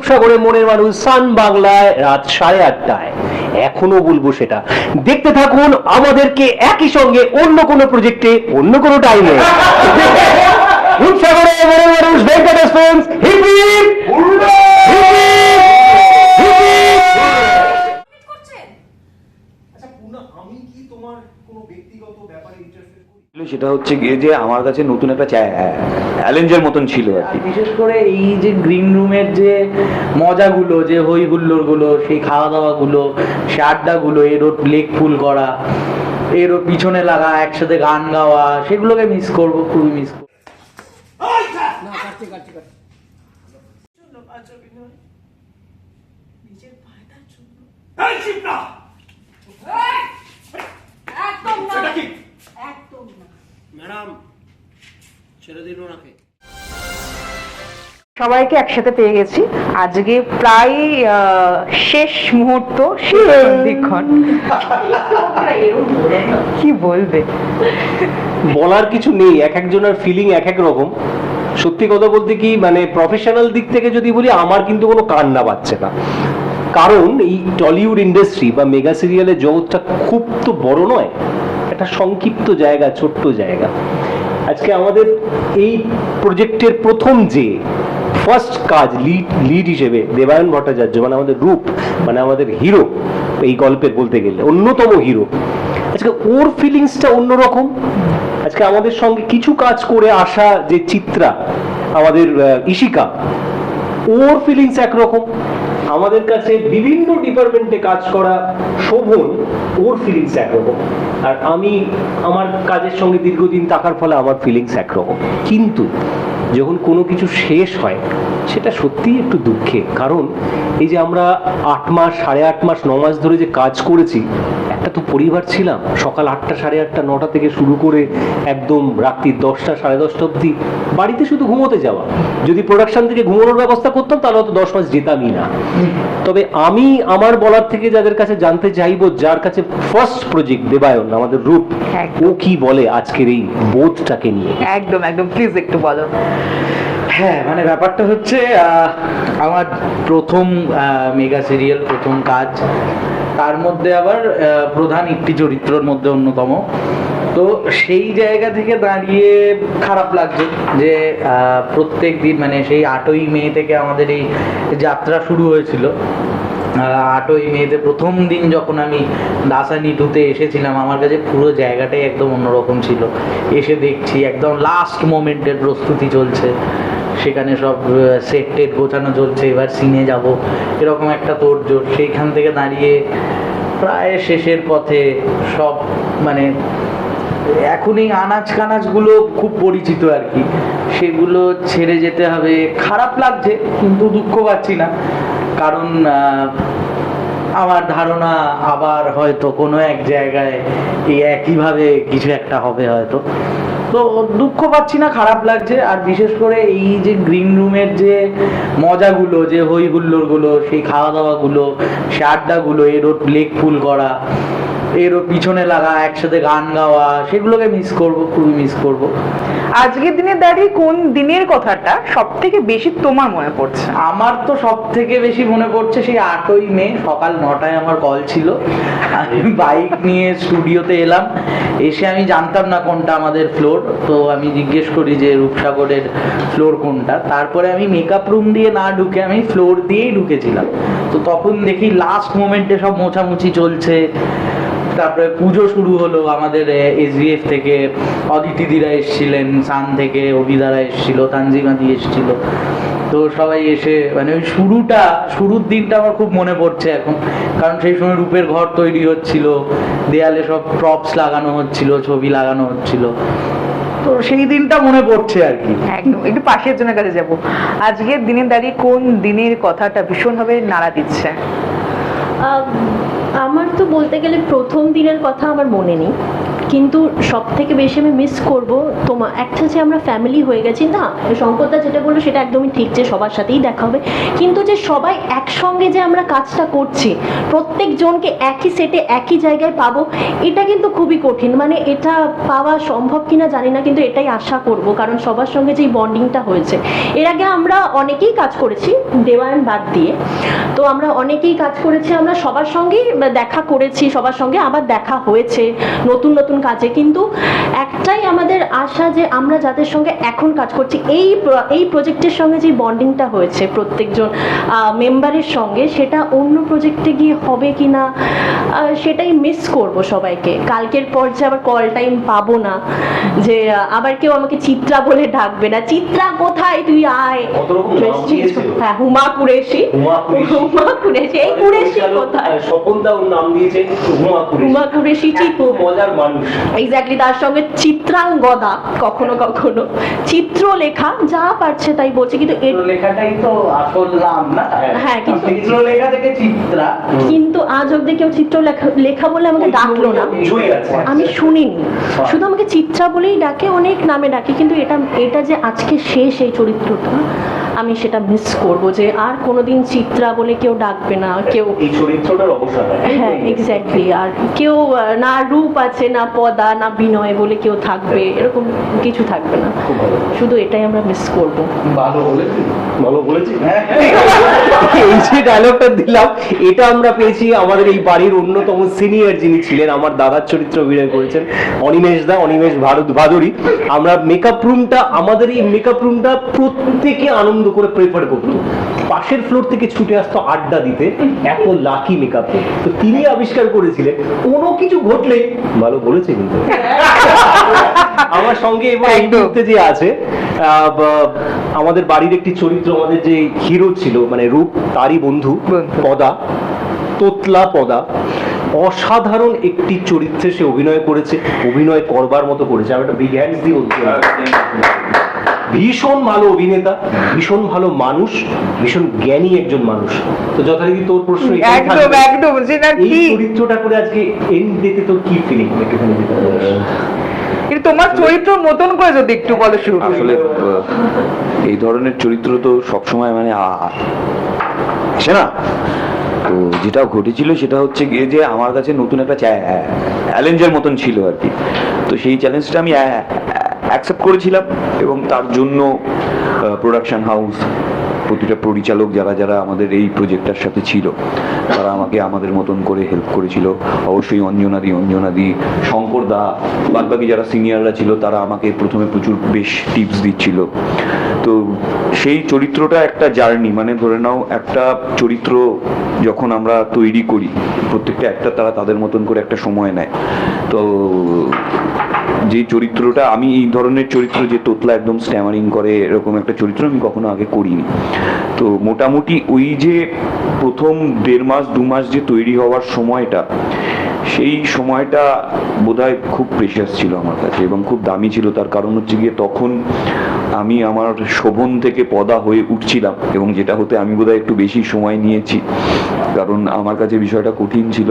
রূপসাগরে মনের মানুষ সান বাংলায় রাত সাড়ে আটটায়। এখনও বলব সেটা। দেখতে থাকুন, আমাদেরকে একই সঙ্গে অন্য কোনো প্রজেক্টে অন্য কোনো টাইমে রূপসাগরে মনের মানুষ সেটা হচ্ছে গিয়ে যে আমার কাছে নতুন একটা চ্যালেঞ্জের মতন ছিল আর কি। বিশেষ করে এই যে গ্রিন রুমের যে মজাগুলো যে হই হুল্লোরগুলো সেই খাওয়া দাওয়া গুলো সে আড্ডা আড্ডাগুলো এরও লেক ফুল করা এরও পিছনে লাগা একসাথে গান গাওয়া সেগুলোকে মিস করব খুবই মিস করব একদম না একদম না ম্যাডাম ছেড়ে দিন ওনাকে। সবাইকে একসাথে পেয়ে গেছি। আজকে প্রায় শেষ মুহূর্ত সন্ধিক্ষণ। কি বলবে? বলার কিছু নেই এক একজনের ফিলিং এক এক রকম। সত্যি কথা বলতে কি মানে প্রফেশনাল দিক থেকে যদি বলি আমার কিন্তু কোনো কান্না পাচ্ছে না। কারণ এই টলিউড ইন্ডাস্ট্রি বা মেগা সিরিয়ালের জগৎটা খুব তো বড় নয়। একটা সংক্ষিপ্ত জায়গা, ছোট্ট জায়গা। আজকে আমাদের এই প্রজেক্টের প্রথম যে ফার্স্ট কাজ লিড লিড হিসেবে দেবায়ন ভট্টাচার্য মানে আমাদের রূপ মানে আমাদের হিরো এই গল্পের বলতে গেলে, অন্যতম হিরো আজকে ওর ফিলিংসটা অন্যরকম। আজকে আমাদের সঙ্গে কিছু কাজ করে আসা যে চিত্রা, আমাদের ইশিকা ওর ফিলিংস একরকম। আমাদের কাছে বিভিন্ন ডিপার্টমেন্টে কাজ করা শোভন, ওর ফিলিংস একরকম। আর আমি আমার কাজের সঙ্গে দীর্ঘদিন থাকার ফলে আমার ফিলিংস একরকম। কিন্তু যখন কোনো কিছু শেষ হয়, সেটা সত্যিই একটু দুঃখে। কারণ এই যে আমরা আট মাস, সাড়ে আট মাস, ন মাস ধরে যে কাজ করেছি একটা তো পরিবার ছিলাম সকাল আটটা সাড়ে আটটা নটা থেকে শুরু করে একদম রাত্রি দশটা সাড়ে দশটা অবধি বাড়িতে শুধু ঘুমোতে যাওয়া। যদি প্রোডাকশন থেকে ঘুমানোর ব্যবস্থা করতাম তাহলে হয়তো দশ মাস যেতামই না। তবে আমি আমার বলার থেকে যাদের কাছে জানতে চাইব যার কাছে ফার্স্ট প্রজেক্ট দেবায়ন আমাদের রূপ। ও কি বলে আজকের এই বোধটাকে নিয়ে? একদম একদম প্লিজ একটু বলো। হ্যাঁ মানে ব্যাপারটা হচ্ছে আহ, আমার প্রথম মেগা সিরিয়াল প্রথম কাজ তার মধ্যে আবার প্রধান একটি চরিত্রের মধ্যে অন্যতম। তো সেই জায়গা থেকে দাঁড়িয়ে খারাপ লাগছে যে প্রত্যেক দিন মানে সেই আটই মে থেকে আমাদের এই যাত্রা শুরু হয়েছিল। আটই মেতে প্রথম দিন যখন আমি দাসানি টুতে এসেছিলাম, আমার কাছে পুরো জায়গাটাই একদম অন্যরকম ছিল। এসে দেখছি একদম লাস্ট মোমেন্টের প্রস্তুতি চলছে। সেখানে সব সেট টেট গোছানো চলছে, এবার সিনে যাব। এরকম একটা তোড়জোড়। সেইখান থেকে দাঁড়িয়ে প্রায় শেষের পথে সব মানে এখন এই আনাজ কানাজগুলো খুব পরিচিত আর কি। সেগুলো ছেড়ে যেতে হবে। খারাপ লাগছে, কিন্তু দুঃখ পাচ্ছি না। কারণ আমার ধারণা আবার হয়তো কোনো এক জায়গায় এই একইভাবে কিছু একটা হবে হয়তো। তো দুঃখ পাচ্ছি না, খারাপ লাগছে। আর বিশেষ করে এই যে গ্রিন রুমের যে মজাগুলো, যে হই হুল্লোড়গুলো সেই খাওয়া দাওয়াগুলো সে আড্ডাগুলো এরও লেক ফুল করা এরও পিছনে লাগা একসাথে গান গাওয়া সেগুলোকে মিস করব খুবই মিস করব। আজকের দিনে দাঁড়িয়ে কোন দিনের কথাটা সব থেকে বেশি তোমার মনে পড়ছে? আমার তো সব থেকে বেশি মনে পড়ছে সেই আটই মে সকাল নটায় আমার কল ছিল। আমি বাইক নিয়ে স্টুডিওতে এলাম। এসে আমি জানতাম না কোনটা আমাদের ফ্লোর তো আমি জিজ্ঞেস করি যে রূপসাগরের ফ্লোর কোনটা। তারপরে আমি মেকআপ রুম দিয়ে না ঢুকে আমি ফ্লোর দিয়েই ঢুকেছিলাম। তো তখন দেখি লাস্ট মোমেন্টে সব মোছামুছি চলছে। তারপরে পুজো শুরু হলো আমাদের এসবিএফ থেকে। অদিতিদিরা এসেছিলেন সান থেকে অভিদারা এসেছিল তানজিমাদি এসেছিল। তো সবাই এসে মানে ওই শুরুটা শুরুর দিনটা আমার খুব মনে পড়ছে এখন। কারণ সেই সময় রূপের ঘর তৈরি হচ্ছিল দেয়ালে সব প্রপস লাগানো হচ্ছিল ছবি লাগানো হচ্ছিল। তো সেই দিনটা মনে পড়ছে আর কি। একদম একটু পাশের জনের কাছে যাব। আজকের দিনে দাঁড়িয়ে কোন দিনের কথাটা ভীষণভাবে নাড়া দিচ্ছে? বলতে গেলে প্রথম দিনের কথা আমার মনে নেই। কিন্তু সব থেকে বেশি আমি মিস করব তোমার একটা যে আমরা ফ্যামিলি হয়ে গেছি, না, শঙ্করদা যেটা বলল সেটা একদমই ঠিক যে সবার সাথেই দেখা হবে। কিন্তু যে সবাই একসঙ্গে যে আমরা কাজটা করছি, প্রত্যেকজনকে একই সেটে একই জায়গায় পাবো, এটা কিন্তু খুবই কঠিন। মানে এটা পাওয়া সম্ভব কিনা জানি না, কিন্তু এটাই আশা করব। কারণ সবার সঙ্গে যেই বন্ডিংটা হয়েছে, এর আগে আমরা অনেকেই কাজ করেছি, দেওয়ান বাদ দিয়ে। তো আমরা অনেকেই কাজ করেছি, আমরা সবার সঙ্গেই দেখা করেছি, সবার সঙ্গে আবার দেখা হয়েছে, নতুন নতুন কাজে কিন্তু একটাই আমাদের আশা যে আমরা যাদের সঙ্গে এখন কাজ করছি এই এই প্রজেক্টের সঙ্গে যে বন্ডিংটা হয়েছে প্রত্যেকজন মেম্বারের সঙ্গে সেটা অন্য প্রজেক্টে গিয়ে হবে কি না সেটাই মিস করব সবাইকে। কালকের পর যে আবার কল টাইম পাবো না যে আবার কেউ আমাকে চিত্রা বলে ডাকবে না চিত্রা কোথায় তুই আয়। হ্যাঁ হুমা কুরেশি। হুমা কুরেশি। এই কুরেশি কোথায়। স্বপন দা ওর নাম দিয়েছেন হুমা কুরেশি। হুমা কুরেশি চিত্র মজার মানুষ। এক্স্যাক্টলি তার সঙ্গে চিত্রাঙ্গদা কখনো কখনো। চিত্রলেখা যা পারছে তাই বলছে কিন্তু লেখাটাই তো আসল নাম না? হ্যাঁ, কিন্তু- চিত্রলেখা থেকে চিত্রা। কিন্তু আজ অব্দি কেউ চিত্র লেখা লেখা বলে আমাকে ডাকলো না। আমি শুনিনি। শুধু আমাকে চিত্রা বলেই ডাকে অনেক নামে ডাকে কিন্তু এটা এটা যে আজকে শেষ এই চরিত্রটা আমি সেটা মিস করব যে আর কোনোদিন চিত্রা বলে কেউ ডাকবে না কেউ হয়। এক্স্যাক্টলি আর কেউ না রূপ আছে না পদা না বিনয় বলে কেউ থাকবে এরকম কিছু থাকবে না। শুধু এটাই আমরা মিস করব। ভালো বলেছি? ভালো বলেছি? হ্যাঁ। এই যে ডায়লগটা দিলাম এটা আমরা পেয়েছি আমাদের এই বাড়ির অন্যতম সিনিয়র যিনি ছিলেন আমার দাদার চরিত্র অভিনয় করেছেন অনিমেষ দা অনিমেষ ভারত ভাদুরী। আমরা মেকআপ রুমটা আমাদের এই মেকআপ রুমটা প্রত্যেকে আনন্দ করে প্রেফার করতো। পাশের ফ্লোর থেকে ছুটে আসতো আড্ডা দিতে এত লাকি মেকআপ তো তিনি আবিষ্কার করেছিলেন কোনো কিছু ঘটলে ভালো বলেছে কিন্তু। আমার সঙ্গে এবার এই মুহূর্তে যে আছে আমাদের বাড়ির একটি চরিত্র আমাদের যে হিরো ছিল মানে রূপ তারই বন্ধু। পদা তোতলা পদা। অসাধারণ একটি চরিত্রে সে অভিনয় করেছে অভিনয় করবার মতো করেছে। আমি একটা বিগ হ্যান্ডস দিয়ে। ভীষণ ভালো অভিনেতা ভীষণ ভালো মানুষ ভীষণ জ্ঞানী একজন মানুষ। তো যথারীতি তোর প্রশ্ন একদম একদম সেটা এই চরিত্রটা করে আজকে এন্ড দিতে তোর কি ফিলিং একটুখানি বলিস। কিন্তু তোমার চরিত্র মতন করে যদি একটু বলো শুরু আসলে এই ধরনের চরিত্র তো সবসময় মানে আসে না? তো যেটা ঘটেছিল সেটা হচ্ছে গিয়ে যে আমার কাছে নতুন একটা চ্যালেঞ্জের মতন ছিল আর কি। তো সেই চ্যালেঞ্জটা আমি অ্যাকসেপ্ট করেছিলাম এবং তার জন্য প্রোডাকশন হাউস প্রতিটা পরিচালক যারা যারা আমাদের এই প্রজেক্টটার সাথে ছিল, তারা আমাকে আমাদের মতন করে হেল্প করেছিল। অবশ্যই অঞ্জনাদি অঞ্জনাদি, শঙ্কর দা, বাদবাকি যারা সিনিয়ররা ছিল, তারা আমাকে প্রথমে প্রচুর বেশ টিপস দিচ্ছিল। তো সেই চরিত্রটা একটা জার্নি মানে ধরে নাও একটা চরিত্র যখন আমরা তৈরি করি, প্রত্যেকটা একটা তারা তাদের মতন করে একটা সময় নেয়। তো যে চরিত্রটা, আমি এই ধরনের চরিত্র যে তোতলা একদম স্ট্যামারিং করে এরকম একটা চরিত্র আমি কখনো আগে করিনি। তো মোটামুটি ওই যে প্রথম দেড় মাস, দু মাস যে তৈরি হওয়ার সময়টা, সেই সময়টা বোধহয় খুব প্রেশাস ছিল আমার কাছে এবং খুব দামি ছিল। তার কারণ হচ্ছে গিয়ে তখন আমি আমার শোভন থেকে পদা হয়ে উঠছিলাম এবং যেটা হতে আমি বোধহয় একটু বেশি সময় নিয়েছি, কারণ আমার কাছে বিষয়টা কঠিন ছিল।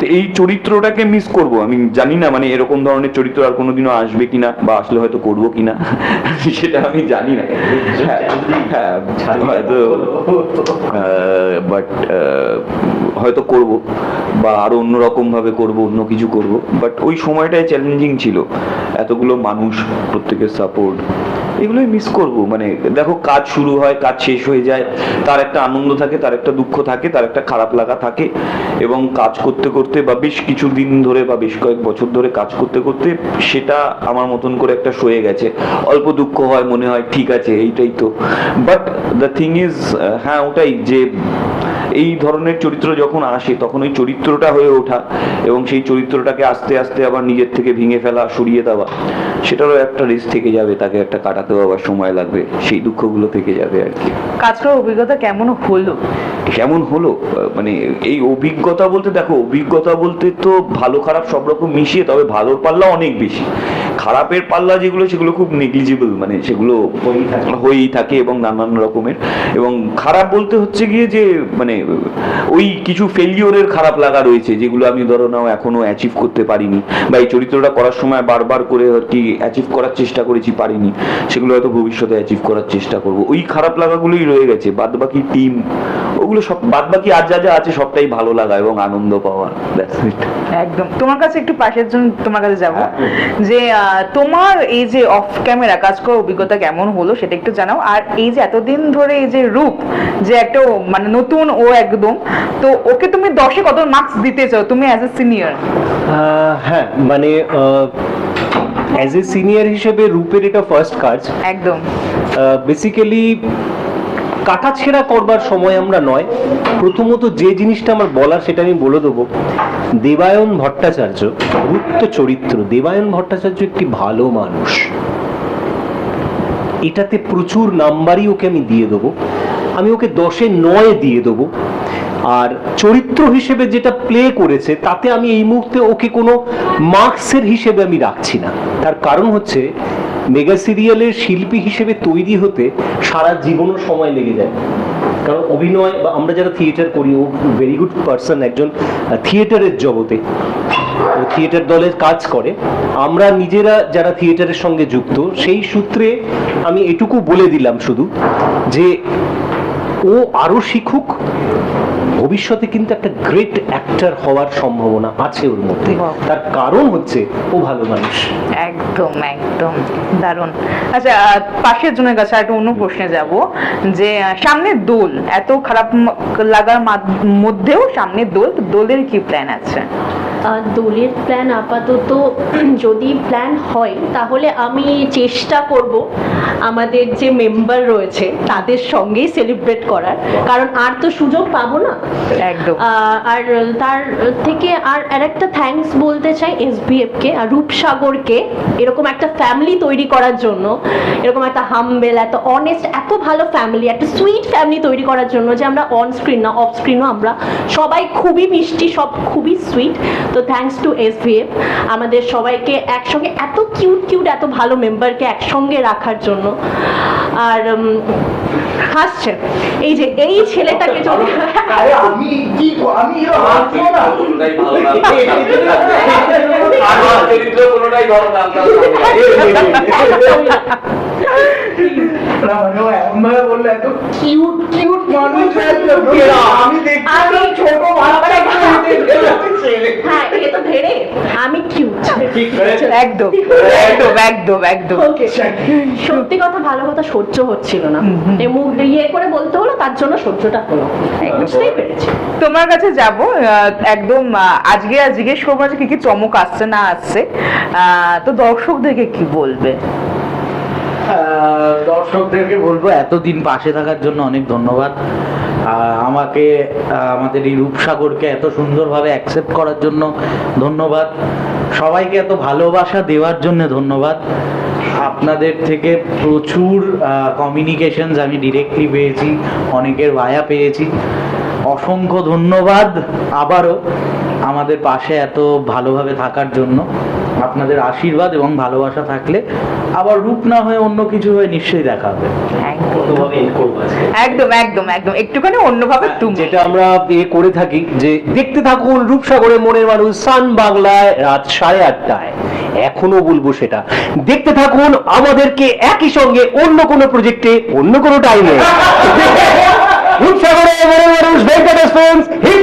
তো এই চরিত্রটাকে মিস করব। আমি জানি না মানে এরকম ধরনের চরিত্র আর কোনোদিনও আসবে কিনা বা আসলে হয়তো করব কিনা, সেটা আমি জানি না। হ্যাঁ হ্যাঁ হয়তো বাট হয়তো করব বা আরও অন্যরকম ভাবে করব, অন্য কিছু করব। বাট ওই সময়টাই চ্যালেঞ্জিং ছিল। এতগুলো মানুষ, প্রত্যেকের সাপোর্ট এগুলোই মিস করব। মানে দেখো, কাজ শুরু হয়, কাজ শেষ হয়ে যায়, তার একটা আনন্দ থাকে, তার একটা দুঃখ থাকে, তার একটা খারাপ লাগা থাকে। এবং কাজ করতে করতে বা বেশ কিছু দিন ধরে বা বেশ কয়েক বছর ধরে কাজ করতে করতে সেটা আমার মতন করে একটা সয়ে গেছে। অল্প দুঃখ হয়, মনে হয়, ঠিক আছে, এইটাই তো। বাট দ্য থিং ইজ হ্যাঁ ওটাই যে এই ধরনের চরিত্র যখন আসে তখন ওই চরিত্রটা হয়ে ওঠা এবং সেই চরিত্রটাকে আস্তে আস্তে আবার নিজের থেকে ভেঙে ফেলা সরিয়ে দেওয়া সেটারও একটা রিস্ক থেকে যাবে তাকে একটা কাটাতে আবার সময় লাগবে সেই দুঃখগুলো থেকে যাবে আর কি। কাজ করার অভিজ্ঞতা কেমন হলো? কেমন হলো? মানে এই অভিজ্ঞতা বলতে দেখো অভিজ্ঞতা বলতে তো ভালো খারাপ সব রকম মিশিয়ে তবে ভালোর পাল্লা অনেক বেশি। খারাপের পাল্লা যেগুলো সেগুলো খুব নেগলিজিবল মানে সেগুলো হয়েই থাকে। এবং নানান রকমের। এবং খারাপ বলতে হচ্ছে গিয়ে যে মানে ওই কিছু ফেলিওরের খারাপ লাগা রয়েছে যেগুলো আমি ধরো নাও এখনও অ্যাচিভ করতে পারিনি বা এই চরিত্রটা করার সময় বারবার করে আর কি অ্যাচিভ করার চেষ্টা করেছি পারিনি সেগুলো হয়তো ভবিষ্যতে অ্যাচিভ করার চেষ্টা করব। ওই খারাপ লাগাগুলোই রয়ে গেছে বাদ বাকি টিম ওগুলো সব বাদ বাকি আর যা যা আছে সবটাই ভালো লাগা এবং আনন্দ পাওয়া. একদম। তোমার কাছে একটু পাশের জন্য তোমার কাছে যাব। হ্যাঁ। যে তোমার এই যে অফ ক্যামেরা কাজ করার অভিজ্ঞতা কেমন হলো সেটা একটু জানাও। আর এই যে এতদিন ধরে এই যে রূপ যে একটা মানে নতুন ও একদম তো ওকে তুমি দশে কত মার্কস দিতে চাও তুমি অ্যাজ এ সিনিয়র হ্যাঁ মানে অ্যাজ এ সিনিয়র হিসেবে রূপের এটা ফার্স্ট কাজ। একদম। বেসিক্যালি কাটাছেড়া করবার সময় আমরা নয়, প্রথমত যে জিনিসটা আমার বলার সেটা আমি বলে দেবো। দেবায়ন ভট্টাচার্য গুরুত্ব চরিত্র। দেবায়ন ভট্টাচার্য একটি ভালো মানুষ। এটাতে প্রচুর নাম্বারই ওকে আমি দিয়ে দেবো। আমি ওকে দশে নয় দিয়ে দেবো। আর চরিত্র হিসেবে যেটা প্লে করেছে, তাতে আমি এই মুহূর্তে ওকে কোনো মার্কসের হিসেবে আমি রাখছি না। তার কারণ হচ্ছে মেগা সিরিয়ালের শিল্পী হিসেবে তৈরি হতে সারা জীবনও সময় লেগে যায়। কারণ অভিনয় বা আমরা যারা থিয়েটার করি, ও ভেরি গুড পার্সন একজন থিয়েটারের জগতে। থিয়েটার দলের কাজ করে। আমরা নিজেরা যারা থিয়েটারের সঙ্গে যুক্ত, সেই সূত্রে আমি এটুকু বলে দিলাম শুধু যে ও আরও শিখুক ভবিষ্যতে কিন্তু একটা গ্রেট অ্যাক্টর হওয়ার সম্ভাবনা আছে ওর মধ্যে। তার কারণ হচ্ছে ও ভালো মানুষ। একদম একদম। দারুণ। আচ্ছা পাশের জনের কাছে একটা অন্য প্রশ্নে যাব যে সামনে দোল এত খারাপ লাগার মধ্যেও সামনে দোল দোলের কি প্ল্যান আছে? দোলের প্ল্যান আপাতত যদি প্ল্যান হয় তাহলে আমি চেষ্টা করব আমাদের যে মেম্বার রয়েছে তাদের সঙ্গেই সেলিব্রেট করার। কারণ আর তো সুযোগ পাবো না। একদম। আর তার থেকে আর আরেকটা থ্যাঙ্কস বলতে চাই এসবিএফকে আর রূপসাগরকে। এরকম একটা ফ্যামিলি তৈরি করার জন্য এরকম একটা হামবেল এত অনেস্ট এত ভালো ফ্যামিলি একটা সুইট ফ্যামিলি তৈরি করার জন্য যে আমরা অন স্ক্রিন না অফ স্ক্রিনও আমরা সবাই খুবই মিষ্টি সব খুবই সুইট তো থ্যাঙ্কস টু এসবিএফ আমাদের সবাইকে একসঙ্গে এত কিউট কিউট এত ভালো মেম্বারকে একসঙ্গে রাখার জন্য। আর হাসছে। এই যে এই ছেলেটাকে যদি আমি কি আমি না। মানে এমন ভাবে বলল এত কিউট কিউট মানুষ আমি দেখছি আমি ছোট বাচ্চা হ্যাঁ এ তো ধেড়ে আমি কিউট একদম একদম একদম একদম। সত্যি কথা ভালো কথা সহ্য হচ্ছিল না। মুখ ইয়ে করে বলতে হলো তার জন্য সহ্যটা হলো। বুঝতেই পেরেছি। তোমার কাছে যাব একদম আজকে আর জিজ্ঞেস করব যে কি কি চমক আসছে না আসছে আহ, তো দর্শকদেরকে কি বলবে? আহ, দর্শকদেরকে বলব এতদিন পাশে থাকার জন্য অনেক ধন্যবাদ। আমাকে আমাদের এই রূপসাগরকে এত সুন্দরভাবে অ্যাকসেপ্ট করার জন্য ধন্যবাদ। সবাইকে এত ভালোবাসা দেওয়ার জন্য ধন্যবাদ। আপনাদের থেকে প্রচুর কমিউনিকেশনস আমি ডিরেক্টলি পেয়েছি, অনেকের ভায়া পেয়েছি। অসংখ্য ধন্যবাদ আবারও। আমাদের পাশে এত ভালোভাবে থাকার জন্য আপনাদের আশীর্বাদ এবং ভালোবাসা থাকলে আবার রূপ না হয়ে অন্য কিছু হয়ে নিশ্চয়ই দেখা হবে। একদম। একদম একদম একদম। একটুখানি অন্যভাবে তুমি। যেটা আমরা এ করে থাকি যে দেখতে থাকুন রূপসাগরে মনের মানুষ সান বাংলায় রাত সাড়ে আটটায়। এখনও বলব সেটা। দেখতে থাকুন আমাদেরকে একই সঙ্গে অন্য কোনো প্রজেক্টে অন্য কোনো টাইমে রূপসাগরে মনের মানুষ ভেঙ্কটেশ ফিল্মস হিপ